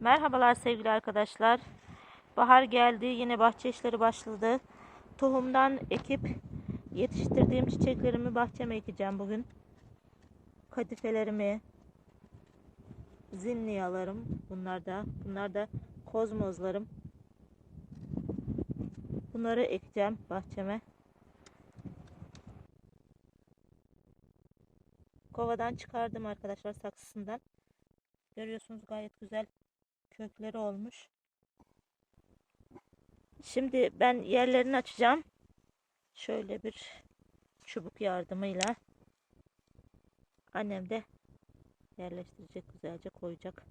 Merhabalar sevgili arkadaşlar. Bahar geldi. Yine bahçe işleri başladı. Tohumdan ekip yetiştirdiğim çiçeklerimi bahçeme ekeceğim bugün. Kadifelerimi, zinniyalarım bunlar da. Bunlar da kozmozlarım. Bunları ekeceğim bahçeme. Kovadan çıkardım arkadaşlar saksısından. Görüyorsunuz gayet güzel kökleri olmuş. Şimdi ben yerlerini açacağım. Şöyle bir çubuk yardımıyla annem de yerleştirecek güzelce koyacak.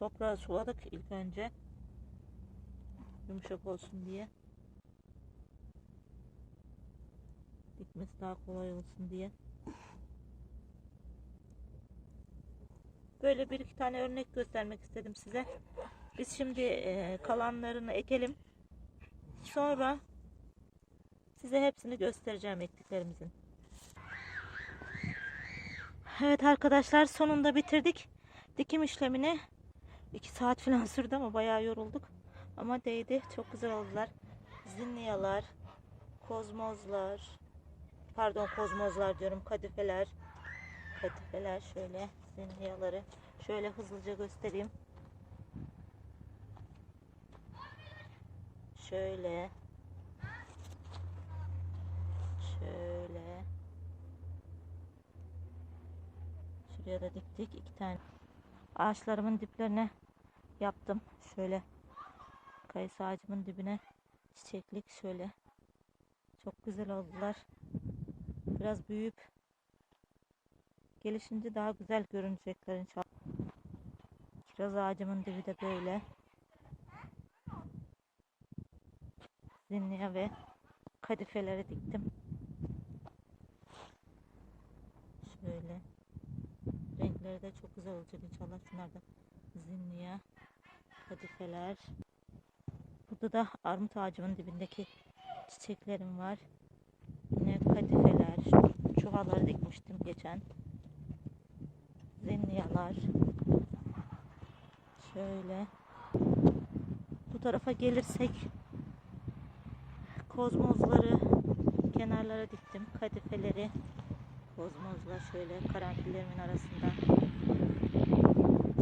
Toprağı suladık ilk önce. Yumuşak olsun diye. Dikmesi daha kolay olsun diye. Böyle bir iki tane örnek göstermek istedim size. Biz şimdi e, kalanlarını ekelim. Sonra size hepsini göstereceğim ektiklerimizin. Evet arkadaşlar sonunda bitirdik. Dikim işlemini 2 saat falan sürdü ama bayağı yorulduk. Ama değdi. Çok güzel oldular. Zinniyalar, kozmozlar, pardon kozmozlar diyorum, kadifeler. Kadifeler şöyle zinniyaları şöyle hızlıca göstereyim. Şöyle. Şöyle. Şuraya da diktik iki tane. Ağaçlarımın diplerine yaptım. Şöyle kayısı ağacımın dibine çiçeklik şöyle. Çok güzel oldular. Biraz büyüyüp gelişince daha güzel görünecekler inşallah. Kiraz ağacımın dibi de böyle. Zinniye ve kadifeleri diktim. Şöyle. Renkleri de çok güzel olacak inşallah. Şunlar da zinniye, kadifeler. Burada da armut ağacımın dibindeki çiçeklerim var. Yine kadifeler. Çuvalları dikmiştim geçen. Zinniyalar. Şöyle. Bu tarafa gelirsek kozmozları kenarlara diktim. Kadifeleri kozmozla şöyle karanfillerimin arasında.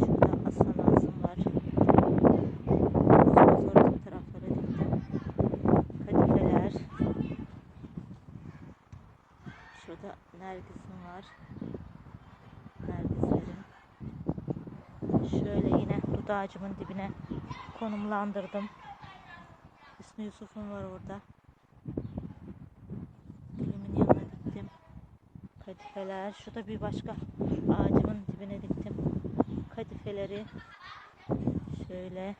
Şurada aslan ağzım var. Kozmozları bu taraflara diktim. Kadifeler. Şurada nergisim var. Nergislerim. Şöyle yine dut ağacımın dibine konumlandırdım. Hüsnü Yusuf'um var orada. Gülümün yanına diktim. Kadifeler. Şurada bir başka ağacımın dibine diktim. Kadifeleri. Şöyle.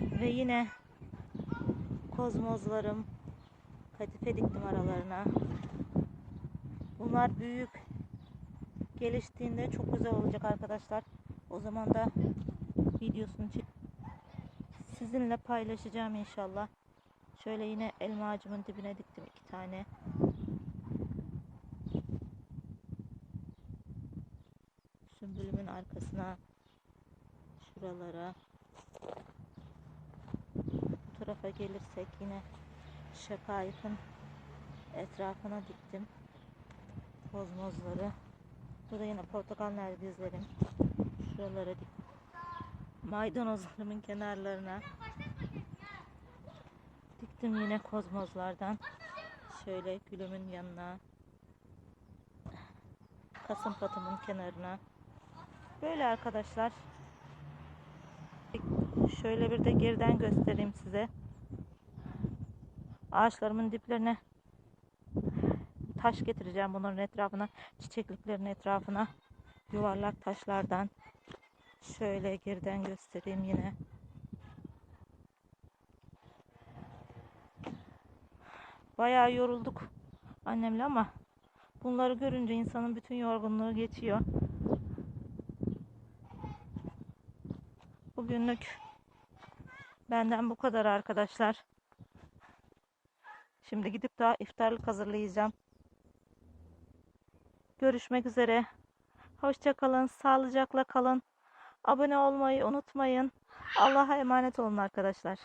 Ve yine kozmozlarım. Kadife diktim aralarına. Bunlar büyük. Geliştiğinde çok güzel olacak arkadaşlar. O zaman da videosunu çek sizinle paylaşacağım inşallah. Şöyle yine elma ağacımın dibine diktim iki tane. Sümbülümün arkasına şuralara bu tarafa gelirsek yine şakayıkın etrafına diktim kozmozları. Burada yine portakal nergizlerim. Şuralara diktim. Maydanozlarımın kenarlarına diktim yine kozmozlardan. Şöyle gülümün yanına. Kasım patımın kenarına. Böyle arkadaşlar. Şöyle bir de geriden göstereyim size. Ağaçlarımın diplerine taş getireceğim bunların etrafına. Çiçekliklerin etrafına. Yuvarlak taşlardan. Şöyle geriden göstereyim yine. Bayağı yorulduk annemle ama bunları görünce insanın bütün yorgunluğu geçiyor. Bugünlük benden bu kadar arkadaşlar. Şimdi gidip daha iftarlık hazırlayacağım. Görüşmek üzere. Hoşça kalın, sağlıcakla kalın. Abone olmayı unutmayın. Allah'a emanet olun arkadaşlar.